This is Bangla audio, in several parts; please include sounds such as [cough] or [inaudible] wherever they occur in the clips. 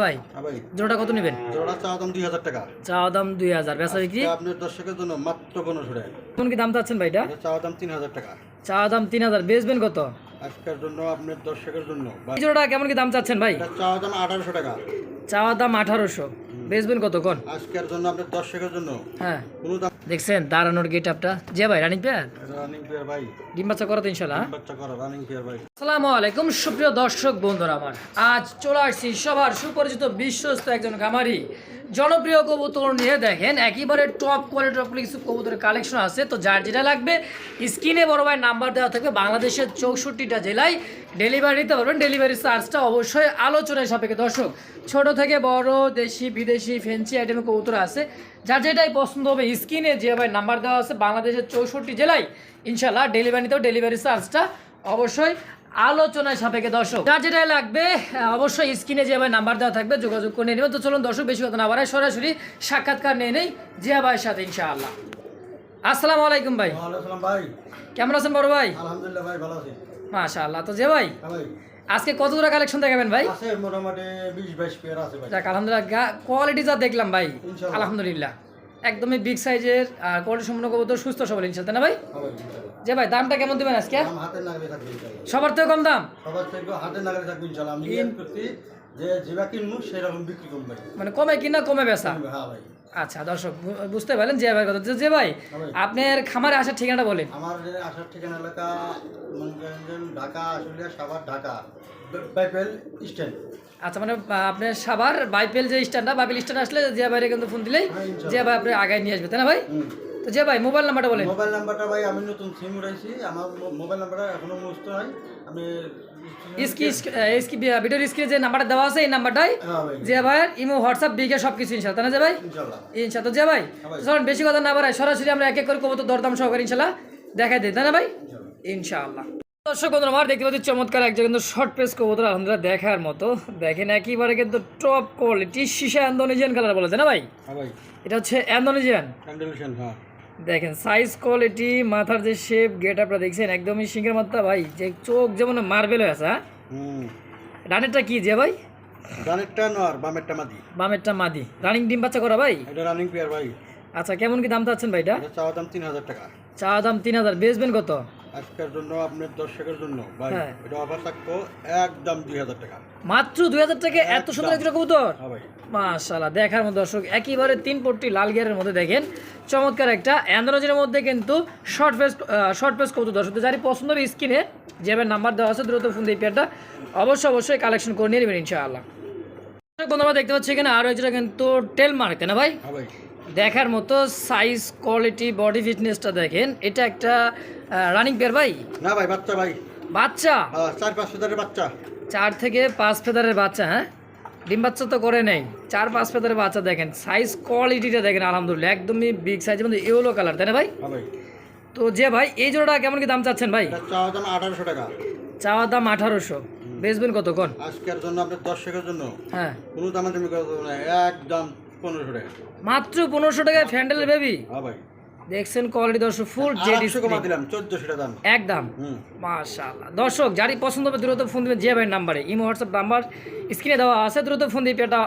ভাই হ্যাঁ জোড়াটা কত নেবেন? জোড়া চা দাম দুই হাজার টাকা। চাওয়া দাম দুই হাজার। বেচা বিক্রি? আপনার দর্শকের জন্য মাত্র পনেরোশো টাকা। কোন কি দাম চাচ্ছেন ভাই এটা এটা চা দাম তিন হাজার টাকা। চা দাম তিন হাজার। বেচবেন কত? আজকের জন্য আপনার দর্শকের জন্য। জোড়াটা কেমন কি দাম চাচ্ছেন ভাই? চা দাম আঠারোশো টাকা। চাওয়া দাম আঠারোশো। বেচবেন কত কোন? আজকের জন্য আপনার দর্শকের জন্য। হ্যাঁ। কোনো দাম দেখছেন দাঁড়ানোর গেট আপটা যে ভাই রানিং পেয়ার রানিং পেয়ার ভাই। ডিম বাচ্চা করো তো ইনশাল্লাহ হ্যাঁ? বাচ্চা করা রানিং পেয়ার ভাই। আসসালামু আলাইকুম সুপ্রিয় দর্শক বন্ধুরা আমার। আজ চলে আসছি সবার সুপরিচিত বিশ্বস্ত একজন খামারি। জনপ্রিয় কবুতর নিয়ে দেখেন একেবারে টপ কোয়ালিটির উপরে কিছু কবুতরের কালেকশন আছে। তো যার যেটা লাগবে স্ক্রিনে বড় ভাই নাম্বার দেওয়া থাকবে। বাংলাদেশের চৌষট্টিটা জেলায় ডেলিভারি নিতে পারবেন। ডেলিভারি চার্জটা অবশ্যই আলোচনায় সাপেক্ষে। দর্শক ছোট থেকে বড় দেশি বিদেশি ফেন্সি আইটেমের কবুতর আছে। যার যেটাই পছন্দ হবে স্ক্রিনে যে ভাই নাম্বার দেওয়া আছে বাংলাদেশের চৌষট্টি জেলায় ইনশাল্লাহ ডেলিভারি নিতেও ডেলিভারি চার্জটা অবশ্যই আলোচনায় সাপেক্ষে দর্শক। যার যেটাই লাগবে অবশ্যই স্ক্রিনে যে ভাই নাম্বার দেওয়া থাকবে যোগাযোগ করে নেবেন তো চলুন দর্শক বেশি কথা না বাড়ায় সরাসরি সাক্ষাৎকার নিয়ে নেই জিয়া ভাইয়ের সাথে ইনশাআল্লাহ। আসসালামু আলাইকুম ভাই। ভাই। কেমন আছেন বড় ভাই? আলহামদুলিল্লাহ ভাই ভালো আছি। মাশাআল্লাহ। তো যে ভাই হ্যাঁ ভাই। আজকে কত দূরা কালেকশন দেখাবেন ভাই? আছে মোটামুটি 20 22 পেয়ার আছে ভাই। যাক আলহামদুলিল্লাহ কোয়ালিটি যা দেখলাম ভাই আলহামদুলিল্লাহ। একদমই বিগ সাইজের আর কোয়ালিটি সম্পূর্ণ কবুতর সুস্থ সবল ইনশাল্লাহ তাই না ভাই? ভাই, যে ভাই দামটা কেমন দেবেন আজকে? সবার থেকে কম দাম? সবার থেকে হাতের নাগালে থাকবে ইনশাআল্লাহ আমি যে যেবা কিনবো সেরকম বিক্রি করব ভাই। মানে কমে কিনা কমে বেচা? হ্যাঁ ভাই। আচ্ছা দর্শক বুঝতে পারলেন যে ভাই কথা। যে ভাই ভাই। আপনার খামারে আসার ঠিকানাটা বলেন। আমার আসার ঠিকানা এলাকা করেন যে ঢাকা আশুলিয়া সাভার ঢাকা বাইপেল স্ট্যান্ড। আচ্ছা মানে আপনার সাবার বাইপেল যে স্ট্যান্ডটা বাইপেল স্ট্যান্ড আসলে যে বাইরে কিন্তু ফোন দিলেই হ্যাঁ, যে ভাই আপনি আগায় নিয়ে আসবে তাই না ভাই? তো যে ভাই মোবাইল নাম্বারটা বলেন। মোবাইল নাম্বারটা ভাই আমি নতুন সিম উঠাইছি। আমার মোবাইল নাম্বারটা এখনও মুস্ত নাই। আমি ভিডিওর স্ক্রিনে যে নাম্বারটা দেওয়া আছে এই নাম্বারটাই ভাইয়ের ইমো হোয়াটসঅ্যাপ বিকে সব কিছু ইনশাল্লাহ তাই না ভাই ইনশাল্লাহ ভাই। চলুন বেশি কথা না বাড়াই সরাসরি আমরা এক এক করে কবুতর দরদাম সহকারে ইনশাল্লাহ দেখাই দিই তাই না ভাই ইনশাআল্লাহ দর্শক বন্ধুরা আমার দেখতে পাচ্ছি চমৎকার একজন কিন্তু শর্ট পেস কবুতর আলহামদুলিল্লাহ দেখার মতো দেখেন একেবারে কিন্তু টপ কোয়ালিটি সীসা অ্যান্ডোনেজিয়ান কালার বলে না ভাই এটা হচ্ছে অ্যান্ডোনেজিয়ান হ্যাঁ দেখেন সাইজ কোয়ালিটি মাথার যে শেপ গেট আপটা দেখছেন একদমই সিংহের মাথা ভাই যে চোখ যেমন মার্বেল হয়ে আছে হ্যাঁ? রানেরটা কি যে ভাই? রানেরটা নর বামেরটা মাদি। বামেরটা মাদি। রানিং ডিম বাচ্চা করা ভাই? এটা রানিং পেয়ার ভাই। আচ্ছা কেমন কি দাম চাচ্ছেন ভাই এটা? এটা চাওয়া দাম তিন হাজার টাকা। চা দাম তিন হাজার বেচবেন কত? আজকের জন্য আপনার দর্শকের জন্য। ভাই হ্যাঁ। এটা অফার একদম দুই হাজার টাকা। মাত্র দুই হাজার টাকা এত সুন্দর একটা কবুতর? হ্যাঁ মাশাল্লাহ দেখার মতো দর্শক একেবারে তিন পট্টি লাল গিয়ারের মধ্যে দেখেন। চমৎকার একটা অ্যান্ড্রোজের মধ্যে কিন্তু শর্ট ফেস শর্ট কবুতর। দর্শক যারই পছন্দ হবে স্ক্রিনে যেভাবে নাম্বার দেওয়া আছে দ্রুত ফোন দিয়ে পেয়ারটা অবশ্যই অবশ্যই কালেকশন করে নিয়ে নেবেন ইনশাআল্লাহ। বন্ধুরা দেখতে পাচ্ছি এখানে আরও একটা কিন্তু টেল মার্ক না ভাই? হ্যাঁ ভাই। দেখার মতো সাইজ কোয়ালিটি বডি ফিটনেসটা দেখেন। এটা একটা রানিং পেয়ার ভাই? না ভাই বাচ্চা ভাই। বাচ্চা? চার পাঁচ ফেদারের বাচ্চা। চার থেকে পাঁচ ফেদারের বাচ্চা হ্যাঁ? ডিম বাচ্চা তো করে নেই। চার পাঁচ ফেদারের বাচ্চা দেখেন। সাইজ কোয়ালিটিটা দেখেন আলহামদুলিল্লাহ। একদমই বিগ সাইজের মধ্যে ইয়েলো কালার তাই না ভাই? হ্যাঁ তো যে ভাই এই জোড়াটা কেমন কি দাম চাচ্ছেন ভাই? চাওয়া দাম আঠারোশো টাকা। চাওয়ার দাম আঠারোশো। বেচবেন কত কোন? আজকের জন্য আপনার দর্শকের জন্য। হ্যাঁ। কোনো করা একদম পনেরোশো টাকা। মাত্র পনেরোশো টাকায় ফ্যান্ডেল বেবি। হ্যাঁ দেখছেন কোয়ালিটি দর্শক ফুল জেড দিলাম চোদ্দশো টাকা একদম। মাশাআল্লাহ। দর্শক যারই পছন্দ হবে দ্রুত ফোন দিবেন যে ভাইয়ের নাম্বারে ইমো হোয়াটসঅ্যাপ নাম্বার স্ক্রিনে দেওয়া আছে দ্রুত ফোন দিয়ে পেটা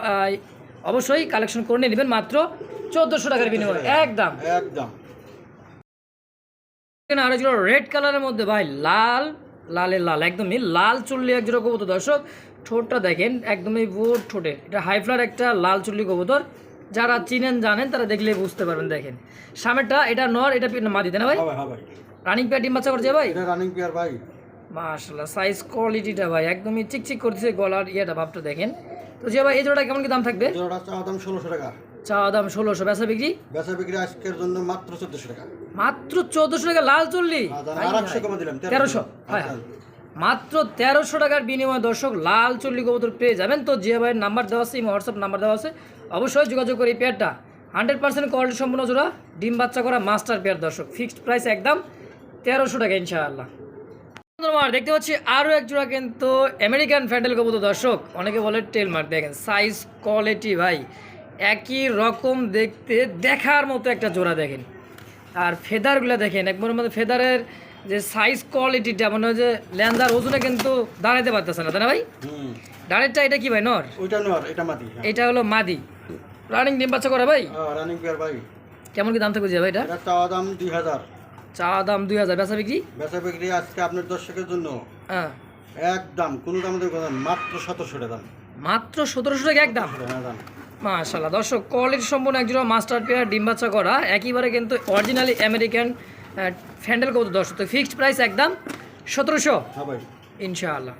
অবশ্যই কালেকশন করে নিয়ে নেবেন মাত্র চোদ্দোশো টাকার বিনিময়ে। একদম। একদম। আরও জোড়া রেড কালারের মধ্যে ভাই লাল লালের লাল একদমই লাল চুল্লি এক জোড়া কবুতর। দর্শক ঠোঁটটা দেখেন একদমই বুট ঠোঁটে এটা হাইফ্লার একটা লাল চুল্লি কবুতর। যারা চিনেন জানেন তারা দেখলে বুঝতে পারবেন দেখেন। সামনেরটা এটা নর এটা মাদি তাই না ভাই? হ্যাঁ হ্যাঁ রানিং প্যাড ডিম বাচ্চা করছে ভাই? রানিং পেয়ার ভাই। মাশাল্লাহ সাইজ কোয়ালিটিটা ভাই একদমই চিকচিক করতেছে গলার ইয়েটা ভাবটা দেখেন। তো যে ভাই এই জোড়াটা কেমন কি দাম থাকবে? জোড়াটা চাওয়া দাম ষোলোশো টাকা। চা দাম ষোলোশো বেচা বিক্রি? বেচা বিক্রি আজকের জন্য মাত্র চোদ্দশো টাকা। মাত্র চোদ্দোশো টাকা লাল চল্লি? দিলাম তেরোশো। হ্যাঁ হ্যাঁ। মাত্র তেরোশো টাকার বিনিময়ে দর্শক লাল চল্লি কবুতর পেয়ে যাবেন। তো যে ভাইয়ের নাম্বার দেওয়া আছে হোয়াটসঅ্যাপ নাম্বার দেওয়া আছে। অবশ্যই যোগাযোগ করি এই পেয়ারটা। হান্ড্রেড পার্সেন্ট কোয়ালিটি সম্পূর্ণ জোড়া ডিম বাচ্চা করা মাস্টার পেয়ার দর্শক। ফিক্সড প্রাইস একদম তেরোশো টাকা ইনশাআল্লাহ। বন্ধুরা, দেখতে পাচ্ছি আরও এক জোড়া কিন্তু আমেরিকান ফ্যান্ডেল কবুতর দর্শক। অনেকে বলে টেলমার্ক দেখেন সাইজ কোয়ালিটি ভাই একই রকম দেখতে দেখার মতো একটা জোড়া দেখেন। আর ফেদারগুলো দেখেন একবার মধ্যে ফেদারের যে সাইজ কোয়ালিটিটা মনে হয় যে ল্যান্দার ওজনে কিন্তু দাঁড়াতে পারতেছে না তাই না ভাই? হুম। ডানেরটা এটা কি ভাই নর? ওইটা নর এটা মাদি হ্যাঁ। এটা হলো মাদি। রানিং ডিম বাচ্চা করা ভাই? রানিং পেয়ার ভাই। কেমন কি দাম থাকবে যে ভাই এটা? চাওয়া দাম দুই হাজার। চা দাম দুই হাজার। বেচা বিক্রি? বেচা বিক্রি আজকে আপনার দর্শকের জন্য। হ্যাঁ। একদম কোনো দাম দেবো মাত্র সতেরোশো টাকা দাম। মাত্র সতেরোশো টাকা একদম হ্যাঁ দাম। মাশাল্লাহ দর্শক কোয়ালিটি সম্পূর্ণ একজোড়া মাস্টার পেয়ার ডিম বাচ্চা করা। একইবারে কিন্তু অরিজিনালি আমেরিকান ফ্যান্ডেল কত দর্শক তো ফিক্সড প্রাইস একদম সতেরোশো। হ্যাঁ ভাই। ইনশাআল্লাহ।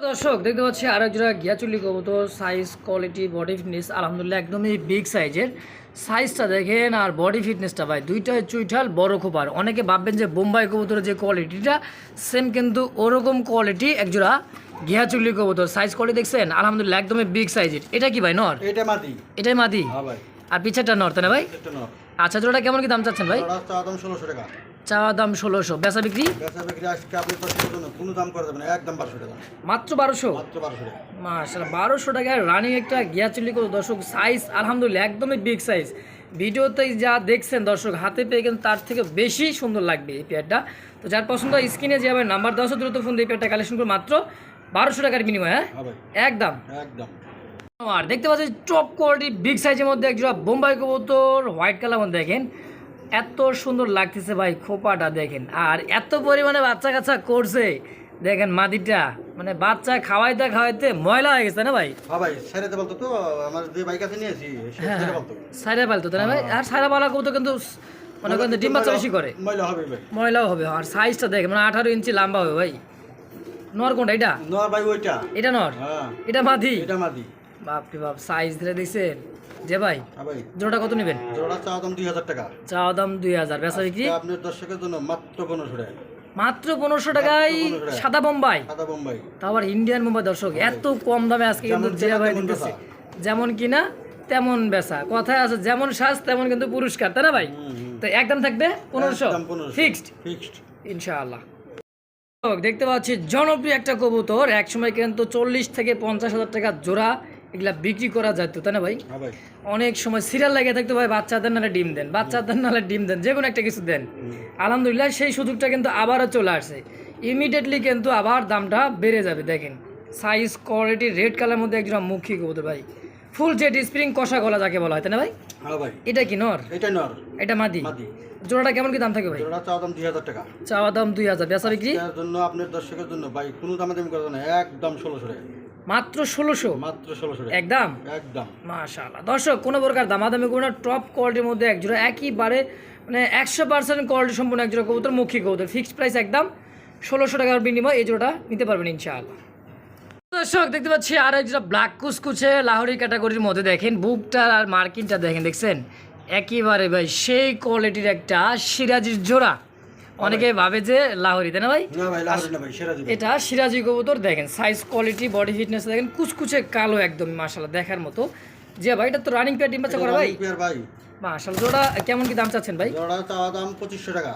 দর্শক দেখতে পাচ্ছি আর একজোড়া গিয়াচুলি কবুতর সাইজ কোয়ালিটি বডি ফিটনেস আলহামদুলিল্লাহ একদমই বিগ সাইজের সাইজটা দেখেন আর বডি ফিটনেসটা ভাই দুইটাই চুইঠাল বড় খোপার। অনেকে ভাববেন যে বোম্বাই কবুতরের যে কোয়ালিটিটা সেম কিন্তু ওরকম কোয়ালিটি একজোড়া গিয়াচুলি কবুতর। সাইজ কোয়ালিটি দেখছেন? আলহামদুলিল্লাহ একদমই বিগ সাইজের এটা কি ভাই নর? এটা মাদি। এটাই মাদি? হ্যাঁ আর পিছেরটা নর তাই না ভাই? আচ্ছা জোড়াটা কেমন কি দাম চাচ্ছেন ভাই? ষোলোশো টাকা। চাওয়া দাম ষোলোশো। বেচা বিক্রি? বেচা বিক্রি আজকে আপনার কোনো দাম করা যাবে একদম বারোশো টাকা। মাত্র বারোশো? মাত্র বারোশো টাকা। বারোশো টাকায় রানিং একটা গিয়া করে দর্শক? সাইজ আলহামদুলিল্লাহ একদমই বিগ সাইজ ভিডিওতে যা দেখছেন দর্শক হাতে পেয়ে কিন্তু তার থেকে বেশি সুন্দর লাগবে এই পেয়ারটা তো যার পছন্দ স্ক্রিনে যে আবার নাম্বার দশ দ্রুত ফোন দিয়ে পেয়ারটা কালেকশন করে মাত্র বারোশো টাকার বিনিময়ে হ্যাঁ? হ্যাঁ একদম। একদম। আর দেখতে পাচ্ছি টপ কোয়ালিটি বিগ সাইজের মধ্যে একজোড়া বোম্বাই কবুতর হোয়াইট কালার মধ্যে দেখেন। এত সুন্দর লাগতেছে ভাই খোপাটা দেখেন। আর এত পরিমাণে বাচ্চা কাচ্চা করছে। দেখেন মাদিটা মানে বাচ্চা খাওয়াইতে খাওয়াইতে ময়লা হয়ে গেছে না ভাই? হ্যাঁ ভাই সাইডে বলতো তো আমার যে বাইক আছে নিয়েছি হ্যাঁ বলতো সাইরা পালতো তাই না ভাই? আর সাইরা পালা কবুতর কিন্তু মনে করেন ডিম বাচ্চা বেশি করে। ময়লা হবে ভাই। ময়লাও হবে আর সাইজটা দেখেন মানে আঠারো ইঞ্চি লম্বা হবে ভাই। নর কোনটা এটা? নর ভাই ওইটা। এটা নর? হ্যাঁ। এটা মাদি? এটা মাদি। বাপরে বাপ সাইজ ধরে দেখছেন যে ভাই হ্যাঁ জোড়াটা কত নেবেন? জোড়া চাওয়া দাম দুই হাজার টাকা। চাওয়া দাম দুই হাজার। বেচা বিক্রি? আপনার দর্শকের জন্য মাত্র পনেরোশো টাকা। মাত্র পনেরোশো টাকায় মাত্র 1500 টাকা। সাদা বোম্বাই। তাও আবার ইন্ডিয়ান বোম্বাই দর্শক এত কম দামে আজকে কিন্তু যেমন জিয়া ভাই তেমন দিতেছে। যেমন কিনা তেমন বেচা। কথায় আছে যেমন সাজ তেমন কিন্তু পুরস্কার। তাই না ভাই? তো একদম থাকবে পনেরোশো? 1500 ফিক্সড? ফিক্সড। ইনশাআল্লাহ। দেখতে পাচ্ছি জনপ্রিয় একটা কবুতর। এক সময় কিন্তু চল্লিশ থেকে পঞ্চাশ হাজার টাকা জোড়া। এগুলা বিক্রি করা যেত তাই না ভাই? হ্যাঁ অনেক সময় সিরিয়াল লাগে থাকতো ভাই বাচ্চাদের নাহলে ডিম দেন বাচ্চাদের নাহলে ডিম দেন যে কোনো একটা কিছু দেন। আলহামদুলিল্লাহ সেই সুযোগটা কিন্তু আবারও চলে আসছে ইমিডিয়েটলি কিন্তু আবার দামটা বেড়ে যাবে দেখেন। সাইজ কোয়ালিটি রেড কালার মধ্যে একজন মুখী কবুতর ভাই। ফুল জেট স্প্রিং কষা গলা যাকে বলা হয় তাই না ভাই? হ্যাঁ ভাই। এটা কি নর? এটা নর। এটা মাদি? জোড়াটা কেমন কি দাম থাকে ভাই? জোড়া চাওয়া দাম দুই হাজার টাকা। চাওয়া দাম দুই হাজার। বেচা বিক্রি? জন্য আপনার দর্শকের জন্য ভাই কোনো দামে দামি করবে না একদম ষোলোশো টাকা। মাত্র ষোলোশো? মাত্র ষোলোশো একদম? একদম। মাশাআল্লাহ। দর্শক কোনো প্রকার দামাদামি কোনো টপ কোয়ালিটির মধ্যে একজোড়া একইবারে মানে একশো পার্সেন্ট কোয়ালিটি সম্পূর্ণ একজোড়া কবুতর মুখী কবুতর। ফিক্সড প্রাইস একদম ষোলোশো টাকার বিনিময় এই জোড়াটা নিতে পারবেন ইনশাআল্লাহ। দর্শক দেখতে পাচ্ছি আর একজোড়া ব্ল্যাক কুচকুচে লাহোরি ক্যাটাগরির মধ্যে দেখেন। বুকটা আর মার্কিনটা দেখেন দেখছেন? একইবারে ভাই সেই কোয়ালিটির একটা সিরাজির জোড়া। অনেকে ভাবে যে লাহোরি তাই না ভাই? না ভাই লাহোরি না ভাই সেরা দিবে এটা সিরাজি কবুতর দেখেন সাইজ কোয়ালিটি বডি ফিটনেস দেখেন কুচকুচে কালো একদম মাশাল্লাহ দেখার মতো। যে ভাই এটা তো রানিং পেয়ার ডিম বাচ্চা করা ভাই? মাশাল্লাহ জোড়া কেমন কি দাম চাচ্ছেন ভাই? জোড়া দাম পঁচিশশো টাকা।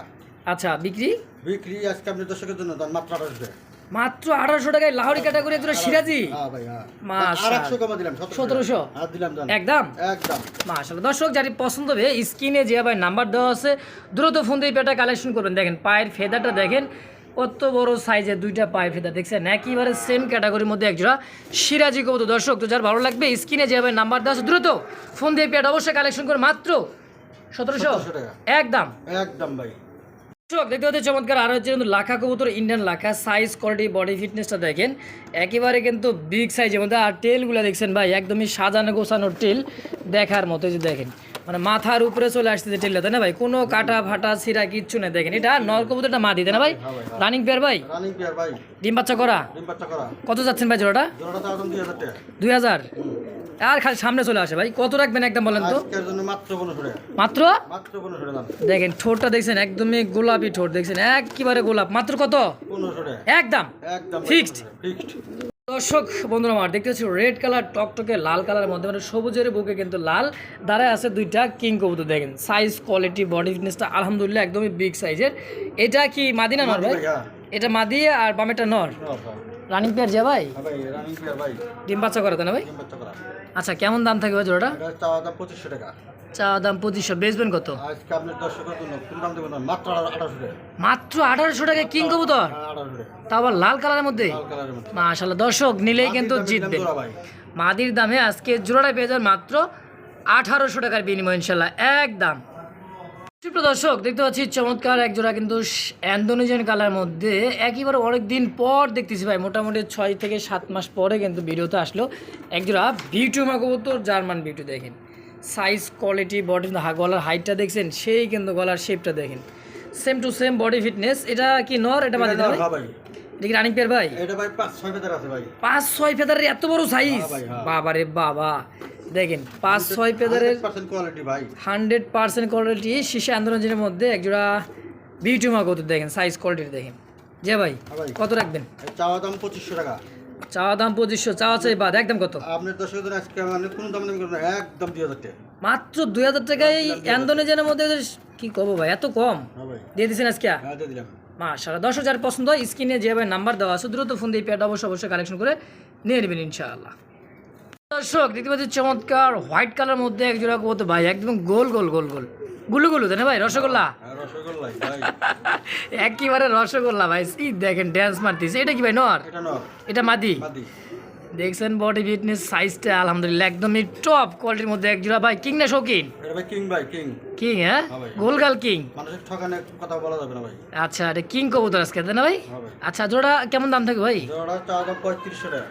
আচ্ছা বিক্রি? বিক্রি আজকে আপনি দর্শকের জন্য মাত্র টাকা মাত্র আঠারোশো টাকায় লাহোরি ক্যাটাগরি একজোড়া সিরাজি? হ্যাঁ। সতেরোশো একদম? মাশাল্লাহ দর্শক যারি পছন্দ হবে স্ক্রিনে যে ভাই নাম্বার দেওয়া আছে দ্রুত ফোন দিয়ে পেটা কালেকশন করবেন। দেখেন পায়ের ফেদারটা দেখেন কত বড় সাইজের দুইটা পায়ের ফেদা দেখছেন? একইবারে সেম ক্যাটাগরির মধ্যে একজোড়া সিরাজি কবুতর। দর্শক তো যার ভালো লাগবে স্ক্রিনে যে ভাই নাম্বার দেওয়া আছে দ্রুত ফোন দিয়ে পেটা অবশ্যই কালেকশন করে মাত্র সতেরোশো টাকা। একদম। একদম ভাই। দেখতে পাচ্ছি চমৎকার আর হচ্ছে কিন্তু লাখা কবুতর ইন্ডিয়ান লাখা। সাইজ কোয়ালিটি বডি ফিটনেসটা দেখেন। একেবারে কিন্তু বিগ সাইজের মধ্যে। আর টেলগুলো দেখছেন ভাই, একদমই সাজানো গোছানো টেল দেখার মতো যে দেখেন। মানে মাথার উপরে চলে আসতেছে যে টেলটা তাই না ভাই? কোনো কাটা ফাটা ছিঁড়া কিচ্ছু নেই দেখেন। এটা নর কবুতরটা মাদি তাই না ভাই? হ্যাঁ ভাই, হ্যাঁ। রানিং পেয়ার ভাই? রানিং পেয়ার ভাই। ডিম বাচ্চা করা? ডিম বাচ্চা করা। কত যাচ্ছেন ভাই জোড়াটা? দুই হাজার আর খালি সামনে চলে আসে ভাই। কত রাখবেন একদম বলেন তো? আজকের জন্য মাত্র পনেরোশো টাকা। মাত্র? মাত্র পনেরোশো টাকা দেখেন ঠোঁটটা দেখছেন একদমই গোলাপি ঠোঁট দেখছেন? একেবারে গোলাপ। মাত্র কত? একদম. ফিক্সড দর্শক বন্ধুরা আমার দেখতে পাচ্ছি রেড কালার টকটকে লাল কালারের মধ্যে মানে সবুজের বুকে কিন্তু লাল। দাঁড়ায় আছে দুইটা কিং কবুতর দেখেন। সাইজ কোয়ালিটি বডি ফিটনেসটা আলহামদুলিল্লাহ একদমই বিগ সাইজের এটা কি মাদিনা নর ভাই? হ্যাঁ। এটা মাদি আর বামেটা নর? রানিং পেয়ার যা ভাই? হ্যাঁ রানিং পেয়ার ভাই। ডিম বাচ্চা করে না ভাই? আচ্ছা কেমন দাম থাকবে ভাই জোড়াটা? পঁচিশশো টাকা। চা দাম পঁচিশশো। বেচবেন কত? আজকে আপনার দর্শকের জন্য। কোন দাম দেবেন মাত্র আঠারোশো টাকা। মাত্র আঠারোশো টাকায় কিং কবুতর? হ্যাঁ, তা আবার লাল কালারের মধ্যে? মাশাল্লাহ দর্শক নিলেই কিন্তু ভাই। মাদির দামে আজকে জোড়াটা পেয়ে মাত্র আঠারোশো টাকার বিনিময় ইনশাল্লাহ একদম। দর্শক দেখতে পাচ্ছি চমৎকার এক জোড়া কিন্তু অ্যান্ডোনেজিয়ান কালার মধ্যে। একেবারে অনেক দিন পর দেখতেছি ভাই মোটামুটি ছয় থেকে সাত মাস পরে কিন্তু ভিডিওতে আসলো। এক জোড়া বিউটি মাকবুতর জার্মান বিউটি দেখেন। সাইজ কোয়ালিটি বডি গলার হাইটটা দেখছেন সেই কিন্তু গলার শেপটা দেখেন। Same to same body fitness এটা কি নর এটা দাম হ্যাঁ ভাই। এটা কি রানিং পেয়ার ভাই? এটা ভাই পাঁচ ছয় পেতার আছে ভাই। পাঁচ ছয় ফেদারের এত বড় সাইজ। বাবা রে বাবা। দেখেন পাঁচ ছয় ফেদারের কোয়ালিটি ভাই। হান্ড্রেড পার্সেন্ট কোয়ালিটি শীর্ষে আন্দোলনের মধ্যে একজোড়া বিউটি মা কত দেখেন সাইজ কোয়ালিটি দেখেন। যে ভাই হ্যাঁ কত রাখবেন? চাওয়া দাম পঁচিশশো টাকা। চাওয়া দাম পঁচিশশো চাওয়া চাই বাদ একদম কত? আপনার দর্শকের জন্য আজকে মানে কোন দাম একদম দুই হাজার টাকা। মাত্র দুই হাজার টাকায় মধ্যে কি করব ভাই এত কম? হ্যাঁ দিয়ে আজকে? হ্যাঁ দিয়ে দিলাম। দশ হাজার পছন্দ হয় স্ক্রিনে যে ভাই নাম্বার দেওয়া আছে দ্রুত ফোন দিয়ে পেয়ারটা অবশ্যই অবশ্যই কালেকশন করে নিয়ে নেবেন ইনশাআল্লাহ। দর্শক দেখতে পাচ্ছি চমৎকার হোয়াইট কালার মধ্যে এক জোড়া কত ভাই একদম গোল গোল গোল গোল। গুলু গুলু তাই না ভাই রসগোল্লা? হ্যাঁ [laughs] একেবারে রসগোল্লা ভাই এই দেখেন ড্যান্স মারতেছে। এটা কি ভাই নর? এটা মাদি? দেখছেন বডি ফিটনেস সাইজটা আলহামদুলিল্লাহ একদমই টপ কোয়ালিটির মধ্যে এক জোড়া। ভাই কিং না শৌকিন কিং ভাই কিং কিং হ্যাঁ? হ্যাঁ গোলগাল কিং মানুষের ঠকানে কথা বলা যাবে না ভাই। আচ্ছা এটা কিং কবুতর আজকে তাই না ভাই? হ্যাঁ আচ্ছা জোড়া কেমন দাম থাকে ভাই? জোড়া চাওয়া দাম পঁয়ত্রিশশো টাকা।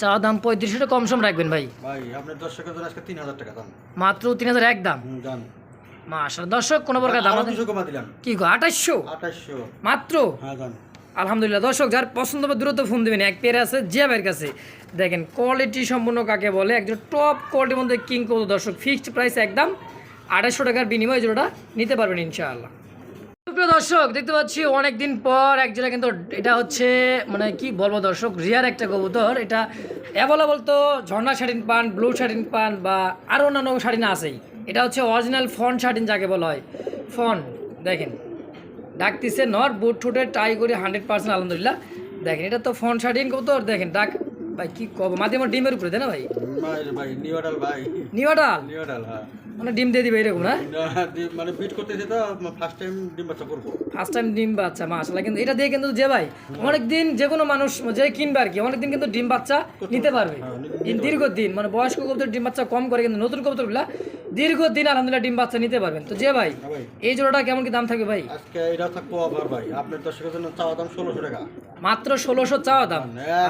চাওয়া দাম পঁয়ত্রিশশো কম সম রাখবেন ভাই। ভাই আপনার দর্শকের জন্য আজকে তিন হাজার টাকা দাম। মাত্র তিন হাজার এক দাম। মাসাল দর্শক কোনো প্রকার দাম আরও? দিলাম। কি গো মাত্র? হ্যাঁ আলহামদুলিল্লাহ। দর্শক যার পছন্দ হবে দ্রুত ফোন দেবেন। এক পেয়ার আছে জিয়াবের কাছে। দেখেন কোয়ালিটি সম্পূর্ণ কাকে বলে? একজন টপ কোয়ালিটির মধ্যে কিং কত? দর্শক ফিক্সড প্রাইস একদম আড়াইশো টাকার বিনিময়ে জোড়াটা নিতে পারবেন ইনশাআল্লাহ। দর্শক দেখতে পাচ্ছি অনেক দিন পর এক জোড়া কিন্তু এটা হচ্ছে মানে কি বলব দর্শক রিয়ার একটা কবুতর। এটা অ্যাভেলেবল তো ঝর্ণা শাড়িন পান ব্লু শাড়িন পান বা আরও অন্যান্য শাড়িন আছেই। এটা হচ্ছে অরিজিনাল ফন শার্টিন যাকে বলা হয়। ফন দেখেন। ডাকতেছে নর বুট ঠুটে টাই করে হান্ড্রেড পার্সেন্ট আলহামদুলিল্লাহ। দেখেন এটা তো ফোন শার্টিন কত দেখেন ডাক। ভাই কি কব মাঝে আমার ডিমের উপরে তাই না ভাই? ভাই ভাই নিউডাল ভাই। নিওয়াডাল নিউডাল হ্যাঁ। মানে ডিম দিয়ে দিবে এরকম না? মানে বিট করতেছে তো ফার্স্ট টাইম ডিম বাচ্চা করব। ফার্স্ট টাইম ডিম বাচ্চা মাসাল্লাহ কিন্তু এটা দিয়ে কিন্তু যে ভাই অনেক দিন যে কোনো মানুষ যে কিনবে আর কি অনেক দিন কিন্তু ডিম বাচ্চা নিতে পারবে। হ্যাঁ, এই দীর্ঘদিন মানে বয়স্ক কবুতর ডিম বাচ্চা কম করে কিন্তু নতুন কবুতরগুলা দীর্ঘদিন আলহামদুলিল্লাহ ডিম বাচ্চা নিতে পারবেন। তো যে ভাই হ্যাঁ এই জোড়াটা কেমন কি দাম থাকবে ভাই? আজকে এটা থাকব আবার ভাই আপনার দর্শকের জন্য চাওয়া দাম ষোলোশো টাকা। মাত্র ষোলোশো চাওয়া দাম।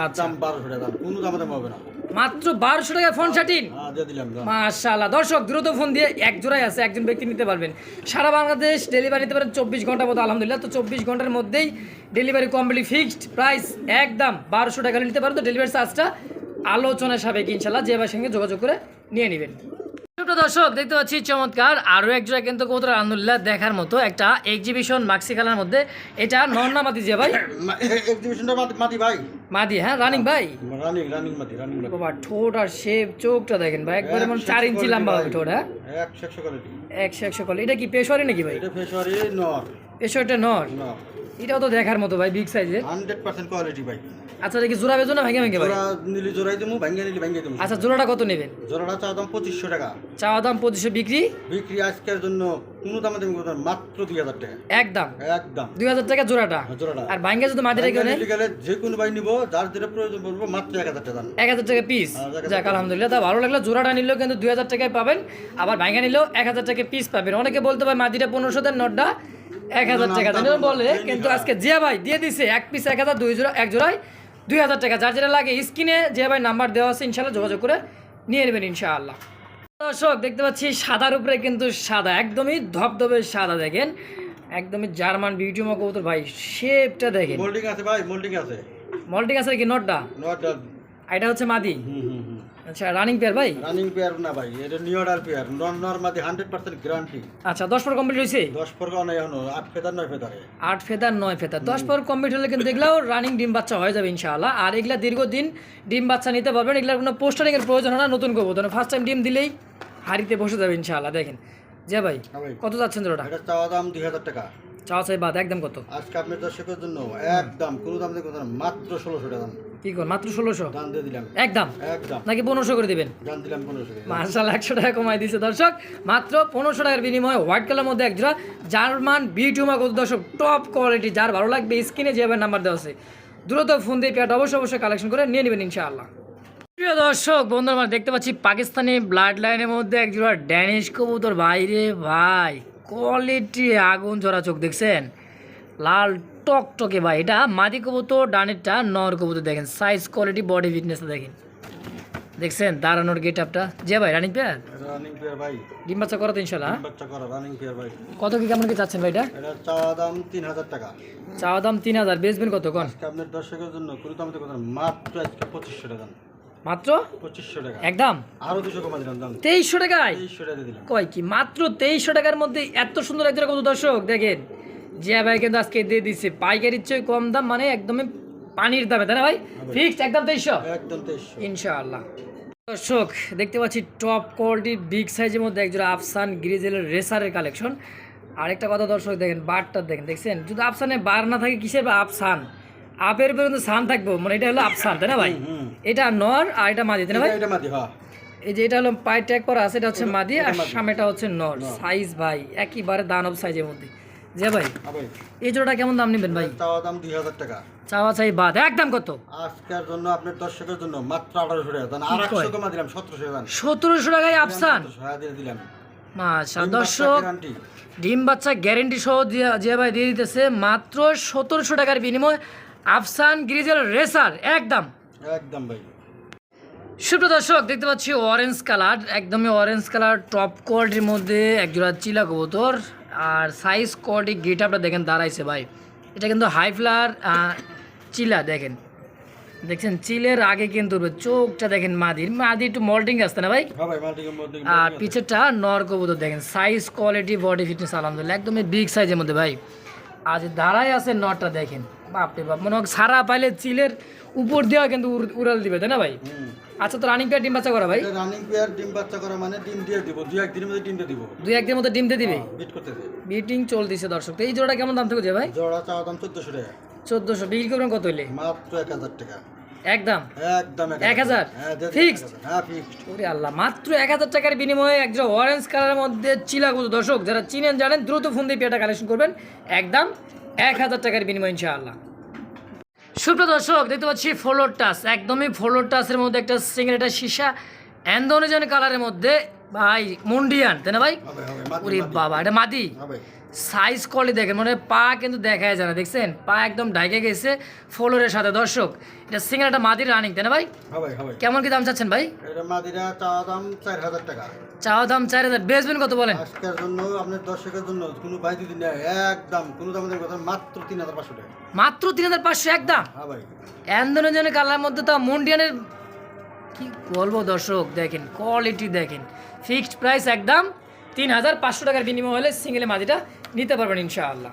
আচ্ছা। একদম বারোশো টাকা দাম কোনো দামে দাম হবে না। মাত্র বারোশো টাকা ফোন শার্টিন হ্যাঁ মাশাআল্লাহ। দর্শক দ্রুত ফোন দিয়ে এক জোড়াই আছে একজন ব্যক্তি নিতে পারবেন। সারা বাংলাদেশ ডেলিভারি নিতে পারেন চব্বিশ ঘণ্টার মতো আলহামদুলিল্লাহ। তো চব্বিশ ঘণ্টার মধ্যেই ডেলিভারি কমপ্লিট ফিক্সড প্রাইস একদম বারোশো টাকা নিতে পারেন তো ডেলিভারি চার্জটা আলোচনা সাবেক ইনশাল্লাহ যে সঙ্গে যোগাযোগ করে নিয়ে নেবেন। দর্শক দেখতে পাচ্ছি চমৎকার আরও এক জোড়া কিন্তু কবুতর আলহামদুলিল্লাহ দেখার মতো একটা এক্সিবিশন মাক্সি খেলার মধ্যে। এটা নন্না মাতি যে ভাই? এক্সিবিশনটা মাটি ভাই। মাদি হ্যাঁ রানিং ভাই? রানিং রানিং মাটি রানিং বাবা ঠোঁট আর শেপ চোখটা দেখেন ভাই একবারে মানে চার ইঞ্চি লম্বা হবে ঠোঁট হ্যাঁ? একশো একশো কোয়ালিটি একশো একশো কল এটা কি পেশোয়ারি নাকি ভাই? এটা পেশোয়ারি নর। পেশোয়ারটা নর? এটাও তো দেখার মতো ভাই বিগ সাইজের হান্ড্রেড পার্সেন্ট কোয়ালিটি ভাই আচ্ছা এটা কি জোড়া বেজো না ভেঙে ভেঙে ভাই? জোড়া নিলি জোড়াই দেবো ভাঙ্গে নিলি ভাঙ্গে দেবো। আচ্ছা জোড়াটা কত নেবেন? জোড়াটা চাওয়া দাম পঁচিশশো টাকা। চাওয়া দাম পঁচিশশো বিক্রি? বিক্রি আজকের জন্য কোনো দামে কোনো মাত্র দুই হাজার টাকা। একদম? একদম। দুই হাজার টাকা জোড়াটা? হ্যাঁ, জোড়াটা। আর ভাঙ্গে যদি মাঝে রেখে নিতে গেলে যে কোনো ভাই নিবো যার যেটা প্রয়োজন পড়ব মাত্র এক হাজার টাকা দাম। এক হাজার টাকা পিস হ্যাঁ, যাক আলহামদুলিল্লাহ তা ভালো লাগল। জোড়াটা নিলেও কিন্তু দুই হাজার টাকায় পাবেন আবার ভাঙ্গা নিলেও এক হাজার টাকা পিস পাবেন। অনেকে বলতে পারে মাদিটা পনেরোশো দেন নটটা। এক হাজার টাকা তা বলে কিন্তু আজকে যে ভাই দিয়ে দিছে এক পিস এক হাজার দুই জোড়া এক জোড়ায় দুই হাজার টাকা। যার যেটা লাগে স্ক্রিনে যে ভাই নাম্বার দেওয়া আছে ইনশাল্লাহ যোগাযোগ করে নিয়ে নেবেন ইনশাআল্লাহ। দর্শক দেখতে পাচ্ছি সাদার উপরে কিন্তু সাদা একদমই ধবধবে সাদা দেখেন। একদমই জার্মান বিউটি মা কবুতর ভাই শেপটা দেখেন। মোল্ডিং আছে ভাই মোল্ডিং আছে। মল্টিং আছে কি নটটা? নট এটা হচ্ছে মাদি। হুম। আচ্ছা রানিং পেয়ার ভাই? রানিং পেয়ার না ভাই এটা নিউডাল পেয়ার নন নর্মাদি হান্ড্রেড পার্সেন্ট গ্যারান্টি আচ্ছা দশ পর কমপ্লিট হয়েছে? দশ পরগা নেই এখনও আট ফেদার নয় ফেদারে আট ফেদার নয় ফেদার। দশ পর কমপ্লিট হলে কিন্তু দেখলেও রানিং ডিম বাচ্চা হয়ে যাবে ইনশাআল্লাহ। আর এগুলা দীর্ঘদিন ডিম বাচ্চা নিতে পারবেন এগুলার কোনো পোস্টারিং এর প্রয়োজন হয় না নতুন করব। ফার্স্ট টাইম ডিম দিলেই হাড়িতে বসে যাবে ইনশাআল্লাহ দেখেন। যে ভাই হ্যাঁ ভাই। কত যাচ্ছেন এটা চাওয়া দাম দুই হাজার টাকা। চাওয়া চাই বাদ একদম কত? আজকে আপনার দর্শকের জন্য একদম কোনো দাম দিয়ে কথা মাত্র ষোলোশো টাকা কি কর মাত্র ষোলোশো? দাম দিয়ে দিলাম। একদম? একদম। নাকি পনেরোশো করে দিবেন? দাম দিলাম পনেরোশো মার্শাল একশো টাকা কমাই দিয়েছে দর্শক। মাত্র পনেরোশো টাকার বিনিময়ে হোয়াইট কালার মধ্যে একজোড়া জার্মান বিটুমা কত দর্শক? টপ কোয়ালিটি যার ভালো লাগবে স্ক্রিনে যেভাবে নাম্বার দেওয়া আছে। দ্রুত ফোন দিয়ে পেয়ারটা অবশ্যই অবশ্যই কালেকশন করে নিয়ে নেবেন ইনশাআল্লাহ। প্রিয় দর্শক বন্ধু আমরা দেখতে পাচ্ছি পাকিস্তানি ব্লাড লাইনের মধ্যে একজোড়া ড্যানিশ কবুতর। বাইরে ভাই। কোয়ালিটি আগুন জোড়া চোখ দেখছেন? লাল টকটকে ভাই এটা মাদি কবুতর ডানেরটা নর কবুতর দেখেন সাইজ কোয়ালিটি বডি ফিটনেস দেখেন। দেখছেন দাঁড়ানোর গেট আপটা যে ভাই রানিং পেয়ার রানিং পেয়ার ভাই। ডিম বাচ্চা করাতে ইনশাল্লাহ হ্যাঁ? বাচ্চা করা রানিং পেয়ার ভাই। কত কি কেমন কি চাচ্ছেন ভাই এটা? এটা চাওয়া দাম তিন হাজার টাকা। চাওয়া দাম তিন হাজার বেচবেন কত কোন আপনার দর্শকের জন্য দাম মাত্র আজকে টাকা মাত্র? পঁচিশশো টাকা। একদম? আরও দুশো কমা দিলাম দাম। তেইশশো টাকায়? তেইশশো টাকা দিলাম। কয় কি মাত্র তেইশশো টাকার মধ্যে এত সুন্দর একজন কত দর্শক দেখেন। জিয়া ভাই কিন্তু আজকে দিয়ে দিচ্ছে পাইকারির চেয়ে কম দাম মানে একদমই পানির দামে তাই না ভাই? ফিক্সড একদম তেইশশো? একদম তেইশশো। ইনশাআল্লাহ। দর্শক দেখতে পাচ্ছি টপ কোয়ালিটি বিগ সাইজের মধ্যে একজন আফসান গ্রিজেলের রেসারের কালেকশন আরেকটা কথা দর্শক দেখেন বারটা দেখেন দেখছেন? যদি আফসানে বার না থাকে কিসের বা আফসান? আপের পর্যন্ত সান থাকব। মানে এটা হলো আফসান তাই না ভাই? এটা নর আর এটা মাদি তাই না ভাই? এটা মাদি হ্যাঁ। এই যে এটা হলো পায়ে ট্যাগ করা আছে এটা হচ্ছে মাদি আর সামনেটা হচ্ছে নর। সাইজ ভাই একইবারে দানব সাইজের মধ্যে। যে ভাই হ্যাঁ ভাই। এই জোড়াটা কেমন দাম নেবেন ভাই? চাওয়া দাম দুই হাজার টাকা। চাওয়া চাই বাদ। একদম কত? আজকের জন্য আপনার দর্শকের জন্য মাত্র আঠারোশো টাকা। দাম আর? একশো কমা দিলাম সতেরোশো টাকা সতেরোশো টাকায় আফসান দিয়ে দিলাম। মাশা দর্শক ডিম বাচ্চা গ্যারেন্টি সহ দিয়া- যে ভাই দিয়ে দিতেছে মাত্র সতেরোশো টাকার বিনিময়ে আফসান গ্রিজেল রেসার একদম। একদম ভাই। সুপ্রিয় দর্শক দেখতে পাচ্ছি অরেঞ্জ কালার একদমই অরেঞ্জ কালার টপ কোয়ালিটির মধ্যে একজোড়া চিলা কবুতর আর সাইজ কোয়ালিটি গেট আপটা দেখেন দাঁড়াইছে ভাই। এটা কিন্তু হাই ফ্লার চিলা দেখেন। দেখছেন চিলের আগে কিন্তু চোখটা দেখেন মাদির। মাদি একটু মল্টিং আসতে না ভাই? হ্যাঁ আর পিছেরটা নর কবুতর দেখেন সাইজ কোয়ালিটি বডি ফিটনেস আলহামদুলিল্লাহ একদমই বিগ সাইজের মধ্যে ভাই। আজ দাঁড়ায় আছে নরটা দেখেন। বাপরে বাপ। মনে হয় সারা পাইলে চিলের উপর দেওয়া কিন্তু উড়াল দিবে তাই না ভাই? আচ্ছা তো রানিং পেয়ার ডিম বাচ্চা করা ভাই? রানিং পেয়ার ডিম বাচ্চা করা মানে ডিম দিয়ে দিব দুই একদিনের মধ্যে ডিম দিয়ে দিব। দুই একদিনের মধ্যে ডিম দিয়ে দিবে? বিট করতেছে। মিটিং চলতেছে দর্শক। তো এই জোড়াটা কেমন দাম থেকে ভাই? জোড়া চাওয়া দাম চোদ্দশো টাকা। চোদ্দোশো। বিক্রি করবেন কত হইলে? মাত্র এক হাজার টাকা। একদম? একদম এক হাজার? হ্যাঁ? এক হাজার। হ্যাঁ ফিক্সড ওরে আল্লাহ মাত্র এক হাজার টাকার বিনিময়ে একজন অরেঞ্জ কালারের মধ্যে চিলা দর্শক যারা চিনেন জানেন দ্রুত ফোন দিয়ে পেয়ারটা কালেকশন করবেন। একদম এক হাজার টাকার বিনিময় ইনশাআল্লাহ। সুপ্রিয় দর্শক দেখতে পাচ্ছি ফ্লোর টাচ একদমই ফ্লোর টাসের মধ্যে একটা সিঙ্গেল একটা সীসা অ্যান্ডোনেজন কালারের মধ্যে ভাই মুন্ডিয়ান তাই না ভাই? ওরে বাবা এটা মাদি। সাইজ কোয়ালিটি দেখেন মানে পা কিন্তু দেখাই যায় না দেখছেন? পা একদম ঢাকে গেছে ফ্লোরের সাথে। দর্শক এটা সিঙ্গেল একটা মাদির রানিং তাই না ভাই? হবে হবে কেমন কি দাম চাচ্ছেন ভাই? চাওয়া দাম চার হাজার টাকা। চাওয়া দাম চার হাজার। বেচবেন কত বলেন? আজকের জন্য আপনার দর্শকের জন্য কোনো ভাই যদি নেয় একদম কোনো দাম কথা মাত্র তিন হাজার পাঁচশো টাকা। মাত্র তিন হাজার পাঁচশো একদম? হ্যাঁ ভাই। কালার মধ্যে তো মুন্ডিয়ানের কি বলব দর্শক দেখেন কোয়ালিটি দেখেন। ফিক্সড প্রাইস একদম তিন হাজার পাঁচশো টাকার বিনিময় হলে সিঙ্গেলে মাদিটা নিতে পারবেন ইনশাআল্লাহ।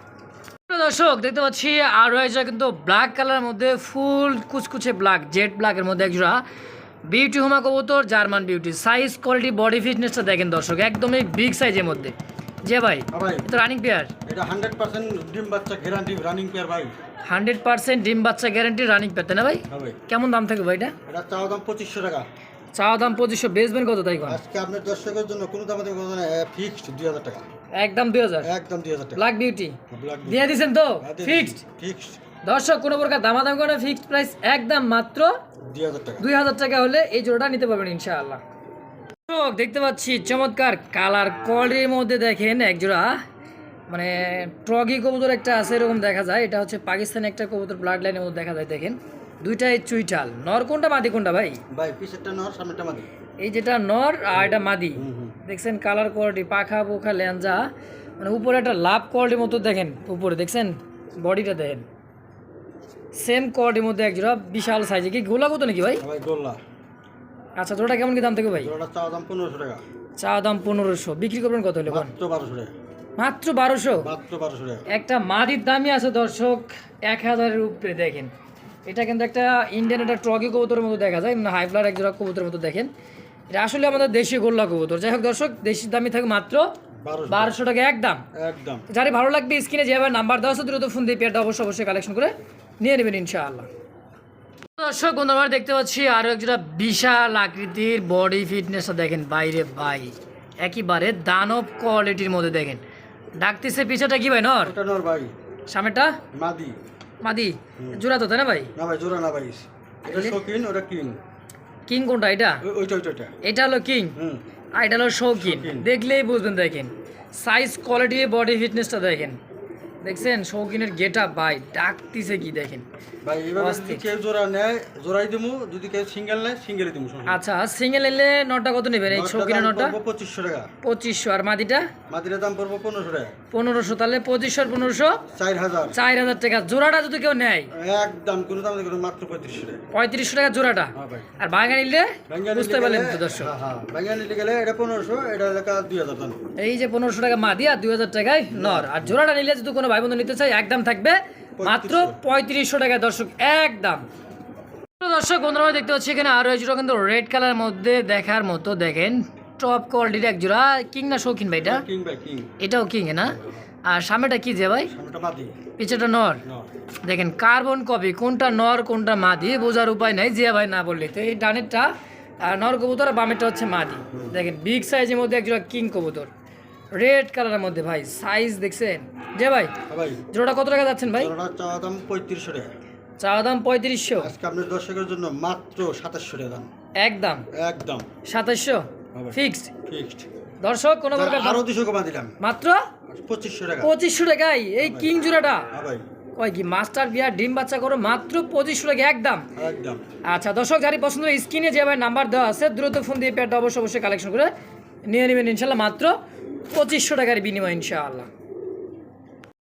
দর্শক দেখতে পাচ্ছি আর রয়েছে কিন্তু ব্ল্যাক কালারের মধ্যে ফুল কুচকুচে ব্ল্যাক জেড ব্ল্যাকের মধ্যে একজোড়া বিউটি হোমা কবুতর German beauty size quality body ফিটনেসটা দেখেন দর্শক একদমই বিগ সাইজের মধ্যে। যে ভাই হ্যাঁ ভাই। এটা রানিং পেয়ার এটা হান্ড্রেড পার্সেন্ট ডিম বাচ্চা গ্যারান্টি রানিং পেয়ার ভাই। হান্ড্রেড পার্সেন্ট ডিম বাচ্চা গ্যারান্টি রানিং পেতে না ভাই? হ্যাঁ কেমন দাম থাকবে ভাই এটা? এটা চাওয়া দাম পঁচিশশো টাকা। চাওয়া দাম পঁচিশশো বেচবেন কত তাই আজকে আপনার দর্শকের জন্য কোনো দাম না ফিক্সড দুই হাজার টাকা। একদম দুই হাজার? একদম দুই হাজার টাকা। ব্ল্যাক বিউটি দিয়ে দিয়েছেন তো? ফিক্সড ফিক্সড দর্শক কোনো প্রকার দামাদাম করে ফিক্সড প্রাইস একদম মাত্র দুই হাজার টাকা। দুই হাজার টাকা হলে এই জোড়াটা নিতে পারবেন ইনশাআল্লাহ। দেখতে পাচ্ছি চমৎকার কালার কোয়ালিটির মধ্যে দেখেন এক জোড়া। মানে ট্রগি কবুতর একটা আছে এরকম দেখা যায়। এটা হচ্ছে পাকিস্তানি একটা কবুতর ব্লাড লাইনের মধ্যে দেখা যায় দেখেন। দুইটাই চুইটাল নর কোনটা মাদি কোনটা ভাই? ভাই পিসেরটা নর সামনেটা মাদি। এই যেটা নর আর এটা মাদি। দেখছেন কালার কোয়ালিটি পাখা পোখা ল্যাঞ্জা মানে উপরে একটা লাভ কোয়ালিটির মতো দেখেন উপরে। দেখছেন? বডিটা দেখেন। সেম কোয়ালিটির মধ্যে একজোড়া বিশাল সাইজে কি গোলা কত নাকি ভাই? ভাই গোল্লা। আচ্ছা জোড়াটা কেমন কি দাম থেকে ভাই? চাওয়া দাম পনেরোশো টাকা। চা দাম পনেরোশো। বিক্রি করবেন কত হলে বারোশো টাকা। মাত্র বারোশো। একটা মাদির দামই আছে দর্শক এক হাজারের উপরে দেখেন। এটা কিন্তু একটা ইন্ডিয়ান একটা ট্রগি কবুতরের মতো দেখা যায় মানে হাই ফ্লার এক জোড়া কবুতরের মতো দেখেন। এটা আসলে আমাদের দেশি গোল্লা কবুতর। যাই হোক দর্শক দেশির দামই থাকে মাত্র বারোশো। টাকা একদম। একদম। যারে ভালো লাগবে স্ক্রিনে যেভাবে নাম্বার দেওয়া আছে দ্রুত ফোন দিয়ে পেয়ারটা অবশ্যই অবশ্যই কালেকশন করে নিয়ে নেবেন ইনশাআল্লাহ। দর্শক বন্ধু আমরা দেখতে পাচ্ছি আরও একজোড়া বিশাল আকৃতির বডি ফিটনেসটা দেখেন। বাইরে বাই একেবারে দানব কোয়ালিটির মধ্যে দেখেন। ডাকতেছে পিছটা কি ভাই নর? ওটা নর ভাই। সামনেটা মাদি। মাদি? জোড়া তো তাই না ভাই? না ভাই জোড়া না ভাই। এটা শৌখিন ওটা কিং। কিং কোনটা এটা? ওই- ওইটা ওইটা এটা হলো কিং? হুম। আর এটা হলো শৌখিন। দেখলেই বুঝবেন দেখেন। সাইজ কোয়ালিটি বডি ফিটনেসটা দেখেন। দেখছেন? শৌখিনের গেট আপ ভাই ডাকতিছে কি দেখেন? ভাই যদি কেউ জোড়া নেয় জোড়াই দিমু যদি কেউ সিঙ্গেল নেয় সিঙ্গেলই দিমু আচ্ছা সিঙ্গেল এলে নটটা কত নেবেন? এই শৌখিনের নটটা? টাকা। পঁচিশশো আর মাদিটা? মাদিরের দাম পড়ব টাকা। তাহলে আর টাকা। জোড়াটা যদি কেউ নেয়? একদম কোনো দাম মাত্র পঁয়ত্রিশশো টাকা। পঁয়ত্রিশশো টাকা জোড়াটা? হ্যাঁ আর বাঙা নিলে? বুঝতে পারলেন তো দর্শক। হ্যাঁ, হ্যাঁ। গেলে এটা পনেরোশো এটা এলাকা এই যে পনেরোশো টাকা মাদি আর দুই হাজার টাকায় নর। আর জোড়াটা নিলে যদি কোনো ভাই বন্ধু নিতে চাই একদম থাকবে মাত্র পঁয়ত্রিশশো টাকা দর্শক একদম। দর্শক বন্ধুরা দেখতে পাচ্ছি এখানে আরও এক জোড়া কিন্তু রেড কালার মধ্যে দেখার মতো দেখেন টপ কোয়ালিটির এক জোড়া কিং না শৌখিন ভাই এটা? কিং ভাই এটাও কিং না? আর সামনেটা কি যে ভাই? পিছেটা নর। দেখেন কার্বন কপি কোনটা নর কোনটা মাদি বোঝার উপায় নাই যে ভাই না বললি। তো এই ডানেরটা আর নর কবুতর আর বামেরটা হচ্ছে মাদি। দেখেন বিগ সাইজের মধ্যে একজোড়া কিং কবুতর। রেড কালারের মধ্যে ভাই। সাইজ দেখছেন? যে ভাই হ্যাঁ ভাই। জোড়াটা কত টাকা যাচ্ছেন ভাই? জোড়াটা চাওয়া দাম পঁয়ত্রিশশো টাকা। চাওয়া দাম পঁয়ত্রিশশো। আজকে আপনার দর্শকের জন্য মাত্র সাতাশশো টাকা দাম। একদম? একদম। সাতাশশো। ফিক্সড ফিক্সড দর্শক কোনো প্রকার আরও দুশো কমা দিলাম। মাত্র? পঁচিশশো টাকা। পঁচিশশো টাকায় এই কিং জোড়াটা? হ্যাঁ ভাই। কয় কি মাস্টার বিয়ার ডিম বাচ্চা করো মাত্র পঁচিশশো টাকা একদম? একদম। আচ্ছা দর্শক যারই পছন্দ স্ক্রিনে যে ভাই নাম্বার দেওয়া আছে দ্রুত ফোন দিয়ে পেয়ারটা অবশ্যই অবশ্যই কালেকশন করে নিয়ে নেবেন ইনশাল্লাহ মাত্র পঁচিশশো টাকার বিনিময় ইনশাআল্লাহ।